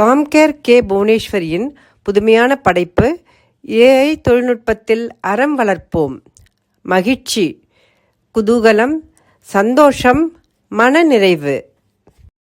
Compcare K புவனேஸ்வரியின் புதுமையான படைப்பு AI தொழில்நுட்பத்தில் அறம் வளர்ப்போம் மகிழ்ச்சி குதூகலம் சந்தோஷம் மனநிறைவு.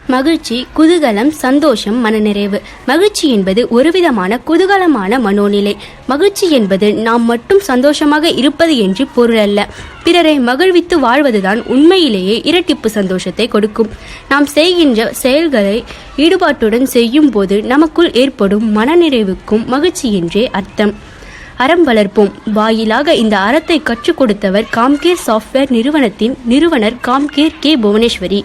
மகிழ்ச்சி குதூகலம் சந்தோஷம் மனநிறைவு. மகிழ்ச்சி என்பது ஒருவிதமான குதூகலமான மனோநிலை. மகிழ்ச்சி என்பது நாம் மட்டும் சந்தோஷமாக இருப்பது என்று பொருள் அல்ல. பிறரை மகிழ்வித்து வாழ்வதுதான் உண்மையிலேயே இரட்டிப்பு சந்தோஷத்தை கொடுக்கும். நாம் செய்கின்ற செயல்களை ஈடுபாட்டுடன் செய்யும் போது நமக்குள் ஏற்படும் மனநிறைவுக்கும் மகிழ்ச்சி என்றே அர்த்தம். அறம் வளர்ப்போம். வாயிலாக இந்த அறத்தை கற்றுக் கொடுத்தவர் காம்கேர் சாஃப்ட்வேர் நிறுவனத்தின் நிறுவனர் காம்கேர் கே புவனேஸ்வரி.